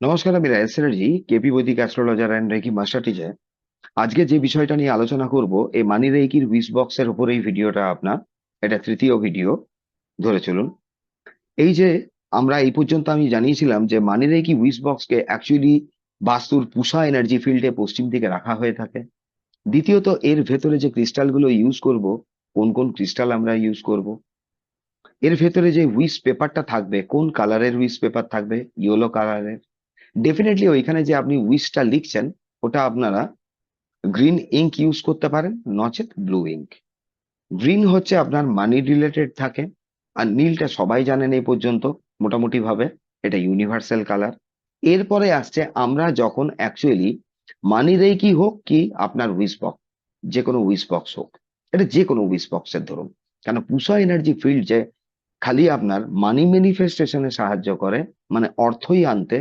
নমস্কার, আমি Rayesh Chatterjee KP Vedic astrologer and reiki master teacher আজকে যে বিষয়টা নিয়ে আলোচনা করব, এই মানি রেকির উইস বক্সের উপরে এই ভিডিওটা আপনার, এটা তৃতীয় ভিডিও ধরে চলুন। এই যে আমরা এই পর্যন্ত আমি জানিয়েছিলাম যে মানি রেকি উইস বক্সকে অ্যাকচুয়ালি বাস্তুর পুষা এনার্জি ফিল্ডে পশ্চিম দিকে রাখা হয়ে থাকে। দ্বিতীয়ত, এর ভেতরে যে ক্রিস্টালগুলো ইউজ করব, কোন কোন ক্রিস্টাল আমরা ইউজ করব, এর ভেতরে যে উইস পেপারটা থাকবে, কোন কালারের উইস পেপার থাকবে ইয়েলো কালারের ডেফিনেটলি ওইখানে যে আপনি উইসটা লিখছেন, ওটা আপনারা গ্রিন ইঙ্ক ইউজ করতে পারেন, নচেত ব্লু ইঙ্ক গ্রিন হচ্ছে আপনার মানি রিলেটেড থাকে, আর নীলটা সবাই জানেন এই পর্যন্ত মোটামুটি ভাবে এটা ইউনিভার্সাল কালার এরপরে আসছে আমরা যখন অ্যাকচুয়ালি মানি কি হোক কি আপনার উইস বক্স যে কোনো উইস বক্স হোক। এটা যে কোনো উইস বক্সের ধরুন। কেন পুষা এনার্জি ফিল্ড যে খালি আপনার মানি ম্যানিফেস্টেশনে সাহায্য করে মানে অর্থই আনতে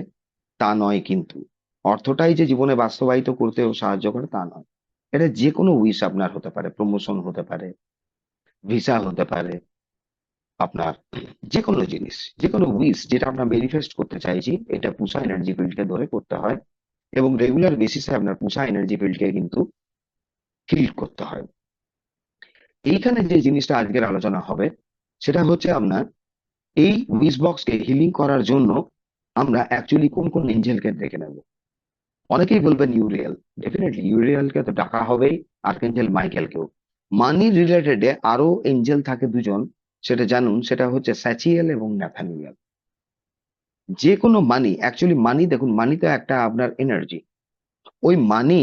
তা নয় কিন্তু। অর্থটাই যে জীবনে বাস্তবায়িত করতেও সাহায্য করে তা নয়। এটা যে কোনো উইশ আপনার হতে পারে প্রমোশন হতে পারে ভিসা হতে পারে, আপনার যে কোনো জিনিস, যে কোনো উইশ যেটা আমরা ম্যানিফেস্ট করতে চাইছি, এটা পুষা এনার্জি ফিল্ডকে ধরে করতে হয় এবং রেগুলার বেসিসে আপনার পুষা এনার্জি ফিল্ডকে কিন্তু ফিল করতে হয়। এইখানে যে জিনিসটা আজকের আলোচনা হবে, সেটা হচ্ছে আপনার এই উইশ বক্সকে হিলিং করার জন্য আমরা অ্যাকচুয়ালি কোন কোন এঞ্জেলকে দেখে নেব? অনেকেই বলবেন ইউরিয়াল। ডেফিনেটলি ইউরিয়ালকে তো ডাকা হবেই আর্কেঞ্জেল মাইকেলকেও মানি রিলেটেডে আরও এঞ্জেল থাকে দুজন, সেটা জানুন, সেটা হচ্ছে স্যাচিয়েল এবং ন্যাথানিয়াল যে কোনো মানি অ্যাকচুয়ালি মানি দেখুন মানি তো একটা আপনার এনার্জি ওই মানি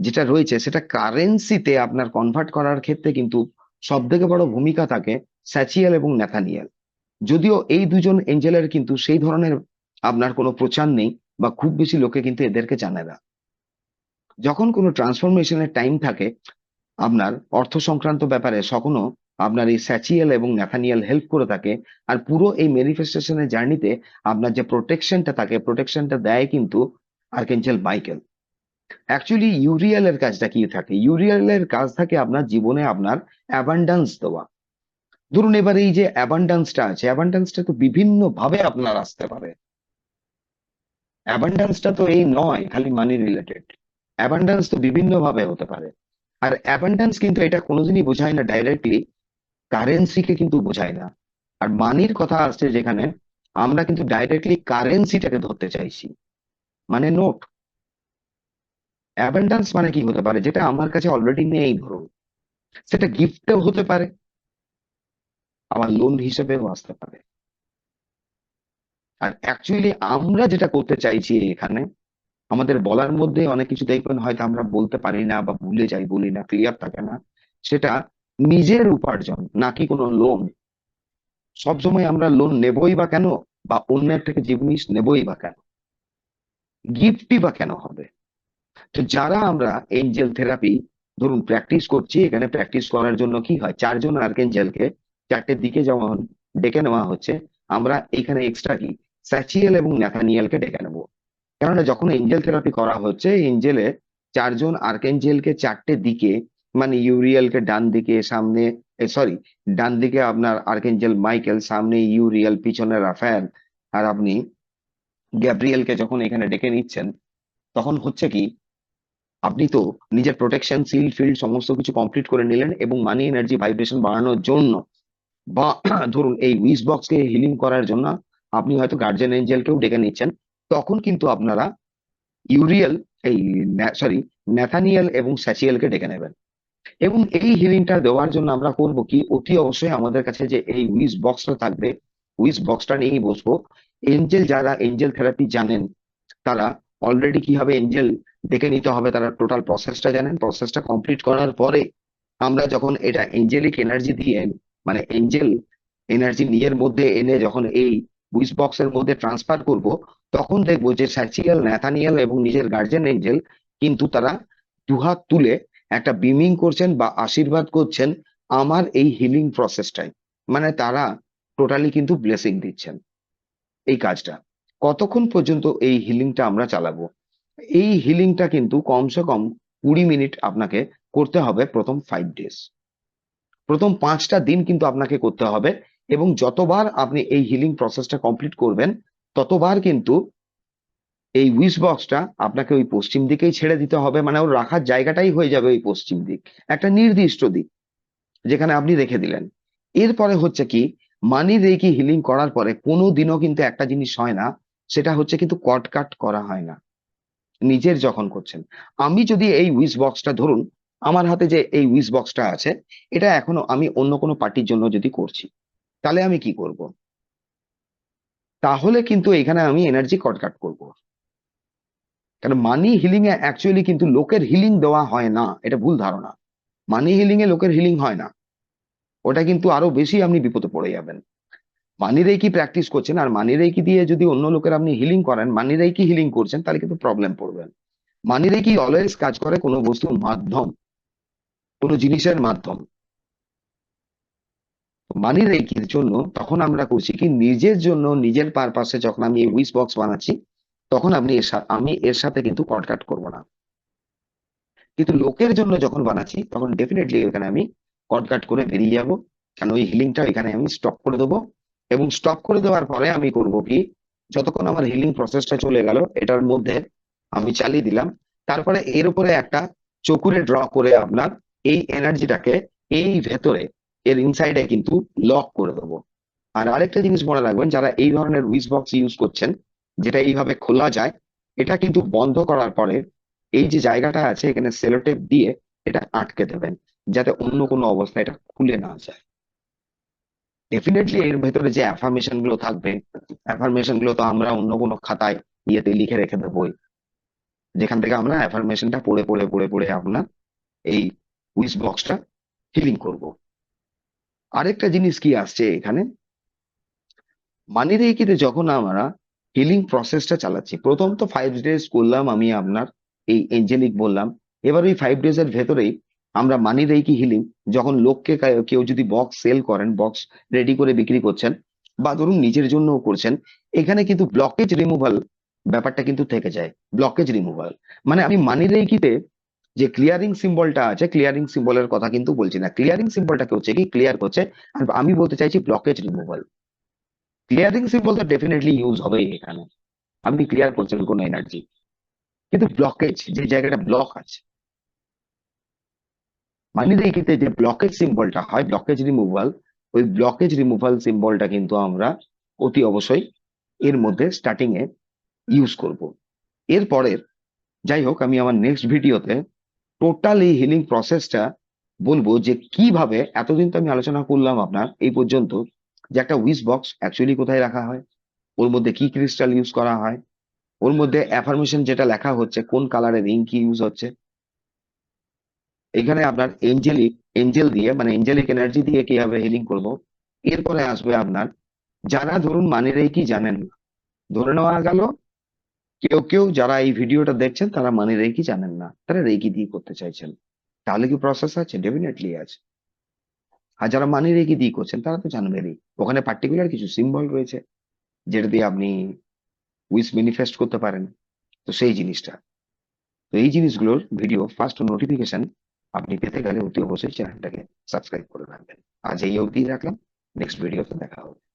যেটা রয়েছে, সেটা কারেন্সিতে আপনার কনভার্ট করার ক্ষেত্রে কিন্তু সব থেকে বড় ভূমিকা থাকে স্যাচিয়েল এবং ন্যাথানিয়াল যদিও এই দুজন এঞ্জেলের কিন্তু সেই ধরনের আপনার কোনো প্রচার নেই বা খুব বেশি লোকে কিন্তু এদেরকে জানে না। যখন কোনো ট্রান্সফরমেশনের টাইম থাকে, আপনার অর্থ সংক্রান্ত ব্যাপারে কখনো আপনার এই স্যাচিয়েল এবং ন্যাথানিয়াল হেল্প করে থাকে আর পুরো এই ম্যানিফেস্টেশনের জার্নিতে আপনার যে প্রোটেকশনটা থাকে প্রোটেকশনটা দেয় কিন্তু আর্কেঞ্জেল মাইকেল অ্যাকচুয়ালি ইউরিয়ালের কাজটা কি থাকে? ইউরিয়ালের কাজ থাকে আপনার জীবনে আপনার অ্যাবান্ডান্স দেওয়া। ধরুন এবার এই যে অ্যাবান্ডান্সটা আছে অ্যাবান্ডান্সটা তো বিভিন্ন ভাবে আপনার আসতে পারে। অ্যাবান্ডান্সটা তো এই নয়, খালি মানি রিলেটেড অ্যাবান্ডান্স তো বিভিন্ন ভাবে হতে পারে। আর অ্যাবান্ডান্স কিন্তু এটা কোনোদিনই বোঝায় না ডাইরেক্টলি কারেন্সিকে কিন্তু বোঝায় না। আর মানির কথা আসছে যেখানে, আমরা কিন্তু ডাইরেক্টলি কারেন্সিটাকে ধরতে চাইছি। মানে নোট অ্যাবান্ডান্স মানে কি হতে পারে? যেটা আমার কাছে অলরেডি নেই, ধরুন। সেটা গিফটেও হতে পারে, আবার লোন হিসেবেও আসতে পারে। আর অ্যাকচুয়ালি আমরা যেটা করতে চাইছি এখানে, আমাদের বলার মধ্যে অনেক কিছু দেখবেন, হয়তো আমরা বলতে পারি না বা ভুলে যাই, বলি না ক্লিয়ার থাকে না। সেটা নিজের উপার্জন, নাকি কোনো লোন সবসময় আমরা লোন নেবই বা কেন? বা অন্যের থেকে জিনিস নেবই বা কেন? গিফটই বা কেন হবে? তো যারা আমরা এঞ্জেল থেরাপি ধরুন প্র্যাকটিস করছি, এখানে প্র্যাকটিস করার জন্য কি হয়? চারজন আর্কেঞ্জেলকে চারটের দিকে যেমন ডেকে নেওয়া হচ্ছে, আমরা এখানে এক্সট্রা কি? স্যাচিয়েল এবং ন্যাথানিয়ালকে ডেকে নেব। কেননা যখন এঞ্জেল থেরাপি করা হচ্ছে এঞ্জেলে চারজন আর্কেঞ্জেলকে চারটে দিকে মানে ইউরিয়ালকে ডান দিকে, সামনে সরি ডান দিকে আপনার আর্কেঞ্জেল মাইকেল সামনে ইউরিয়াল পিছনে রাফায়েল আর আপনি গ্যাব্রিয়েলকে যখন এখানে ডেকে নিচ্ছেন, তখন হচ্ছে কি, আপনি তো নিজের প্রোটেকশন সিল ফিল্ড সমস্ত কিছু কমপ্লিট করে নিলেন এবং মানি এনার্জি ভাইব্রেশন বাড়ানোর জন্য বা, ধরুন এই উইস বক্সকে হিলিং করার জন্য আপনি হয়তো গার্জেন এঞ্জেলকেও ডেকে নিচ্ছেন। তখন কিন্তু আপনারা ইউরিয়াল এই সরি ন্যাথানিয়াল এবং স্যাচিয়ালকে ডেকে নেবেন। এবং এই হিলিংটা দেওয়ার জন্য আমরা করব কি, অতি অবশ্যই আমাদের কাছে যে এই উইস বক্সটা থাকবে উইস বক্সটা নিয়েই বসবো। এঞ্জেল যারা এঞ্জেল থেরাপি জানেন, তারা অলরেডি কীভাবে এঞ্জেল ডেকে নিতে হবে, তারা টোটাল প্রসেসটা জানেন। প্রসেসটা কমপ্লিট করার পরে আমরা যখন এটা এঞ্জেলিক এনার্জি দিয়ে মানে এঞ্জেল এনার্জি নিজের মধ্যে এনে যখন এই উইস বক্সের মধ্যে ট্রান্সফার করব, তখন দেখব যে স্যাচিয়াল ন্যাথানিয়াল এবং নিজের গার্জেন এঞ্জেল কিন্তু তারা দুহাত তুলে একটা বিমিং করছেন বা আশীর্বাদ করছেন আমার এই হিলিং প্রসেসটাই মানে তারা টোটালি কিন্তু ব্লেসিং দিচ্ছেন এই কাজটা। কতক্ষণ পর্যন্ত এই হিলিংটা আমরা চালাবো? এই হিলিংটা কিন্তু কমসে কম কুড়ি মিনিট আপনাকে করতে হবে প্রথম ফাইভ ডেজ প্রথম পাঁচটা দিন কিন্তু আপনাকে করতে হবে এবং যতবার আপনি এই হিলিং প্রসেসটা কমপ্লিট করবেন, ততবার কিন্তু এই উইশ বক্সটা আপনাকে ওই পশ্চিম দিকেই ছেড়ে দিতে হবে মানে ওর রাখার জায়গাটাই হয়ে যাবে ওই পশ্চিম দিক। একটা নির্দিষ্ট দিক, যেখানে আপনি রেখে দিলেন। এরপরে হচ্ছে কি, মানি রেকি হিলিং করার পরে কোনো দিনও কিন্তু একটা জিনিস হয় না, সেটা হচ্ছে কিন্তু কট কাট করা হয় না। নিজের যখন করছেন। আমি যদি এই উইশ বক্সটা ধরুন, আমার হাতে যে এই উইশ বক্সটা আছে, এটা এখনও আমি অন্য কোনো পার্টির জন্য যদি করছি তাহলে আমি কি করব? তাহলে কিন্তু এখানে আমি এনার্জি কটকাট করব। কারণ মানি হিলিং এ অ্যাকচুয়ালি কিন্তু লোকের হিলিং দেওয়া হয় না, এটা ভুল ধারণা। মানি হিলিং এ লোকের হিলিং হয় না। ওটা কিন্তু আরও বেশি আপনি বিপদে পড়ে যাবেন। মানি কি প্র্যাকটিস করছেন? আর মানি কি দিয়ে যদি অন্য লোকের আপনি হিলিং করেন মানি কি হিলিং করছেন? তাহলে কিন্তু প্রবলেম পড়বেন মানি কি অলওয়েজ কাজ করে কোনো বস্তুর মাধ্যম, কোনো জিনিসের মাধ্যম। মানি রেকির জন্য তখন আমরা করছি কি, নিজের জন্য, নিজের পারপাসে যখন আমি এই উইস বক্স বানাচ্ছি, তখন আপনি এর সাথে আমি এর সাথে কিন্তু কন্ট্যাক্ট করব না। কিন্তু লোকের জন্য যখন বানাচ্ছি, তখন ডেফিনেটলি এখানে আমি কন্ট্যাক্ট করে বেরিয়ে যাব। কেন ওই হিলিংটা এখানে আমি স্টপ করে দেবো এবং স্টপ করে দেওয়ার পরে আমি করব কি, যতক্ষণ আমার হিলিং প্রসেসটা চলে গেল, এটার মধ্যে আমি চালিয়ে দিলাম। তারপরে এর উপরে একটা চকুরে ড্র করে আপনার এই এনার্জিটাকে এই ভেতরে এর ইনসাইডে কিন্তু লক করে দেবো। আর আরেকটা জিনিস মনে রাখবেন, যারা এই ধরনের উইস বক্স ইউজ করছেন, যেটা এইভাবে খোলা যায়, এটা কিন্তু বন্ধ করার পরে এই যে জায়গাটা আছে, এখানে সেলোটেপ দিয়ে এটা আটকে দেবেন, যাতে অন্য কোনো অবস্থায় এটা খুলে না যায়। ডেফিনেটলি এর ভেতরে যে অ্যাফার্মেশনগুলো থাকবে অ্যাফার্মেশনগুলো তো আমরা অন্য কোনো খাতায় ইয়েতে লিখে রেখে দেবোই। যেখান থেকে আমরা অ্যাফার্মেশনটা পড়ে পড়ে পড়ে পড়ে আপনার এই উইস বক্সটা ফিলিং করব। আরেকটা জিনিস কি আসছে এখানে? মানি রেকিতে যখন আমরা হিলিং প্রসেসটা চালাচ্ছি, প্রথম তো ফাইভ ডেজ করলাম আমি আপনার, এই এঞ্জেলিক বললাম, এবার ওই ফাইভ ডেজ এর ভেতরেই আমরা মানি রেকি হিলিং যখন লোককে কেউ যদি বক্স সেল করেন বক্স রেডি করে বিক্রি করছেন, বা ধরুন নিজের জন্যও করছেন, এখানে কিন্তু ব্লকেজ রিমুভাল ব্যাপারটা কিন্তু থেকে যায় ব্লকেজ রিমুভাল মানে আমি মানি রেকিতে যে ক্লিয়ারিং সিম্বলটা আছে ক্লিয়ারিং সিম্বলের কথা কিন্তু বলছি না। ক্লিয়ারিং সিম্বলটাকে হচ্ছে কি? ক্লিয়ার করছে আমি বলতে চাইছি ব্লকেজ রিমুভাল ক্লিয়ারিং সিম্বল তো ডেফিনেটলি ইউজ হবে এখানে। আপনি ক্লিয়ার করছেন কোনো এনার্জি কিন্তু ব্লকেজ যে জায়গাটা ব্লক আছে মানে দেখিতে যে ব্লকেজ সিম্বলটা হয় ব্লকেজ রিমুভাল ওই ব্লকেজ রিমুভাল সিম্বলটা কিন্তু আমরা অতি অবশ্যই এর মধ্যে স্টার্টিং এ ইউজ করব। এরপরের, যাই হোক, আমি আমার নেক্সট ভিডিওতে টোটাল এই হিলিং প্রসেসটা বলব যে কীভাবে, এতদিন তো আমি আলোচনা করলাম আপনার, এই পর্যন্ত যে একটা উইস বক্স অ্যাকচুয়ালি কোথায় রাখা হয়, ওর মধ্যে কি ক্রিস্টাল ইউজ করা হয়, ওর মধ্যে অ্যাফার্মেশন যেটা লেখা হচ্ছে, কোন কালারের ইঙ্ক ইউজ হচ্ছে। এখানে আপনার এঞ্জেলিক এঞ্জেল দিয়ে মানে এঞ্জেলিক এনার্জি দিয়ে কীভাবে হিলিং করব, এরপরে আসবে আপনার, যারা ধরুন মানে কি জানেন না, ধরে নেওয়া গেল কেউ কেউ যারা এই ভিডিওটা দেখছেন, তারা মানে রেকি জানেন না। তারা রেকি দিয়ে করতে চাইছেন। তাহলে কি প্রসেস আছে? ডেফিনেটলি আছে। আর যারা মানে রেকি দিয়ে করছেন, তারা তো জানবেনই। ওখানে পার্টিকুলার কিছু সিম্বল রয়েছে, যেটা দিয়ে আপনি উইস ম্যানিফেস্ট করতে পারেন। তো সেই জিনিসটা। তো এই জিনিসগুলোর ভিডিও ফার্স্ট নোটিফিকেশন আপনি পেতে গেলে অতি অবশ্যই চ্যানেলটাকে সাবস্ক্রাইব করে রাখবেন। আজ এই অবধি রাখলাম। নেক্সট ভিডিওতে দেখা হবে।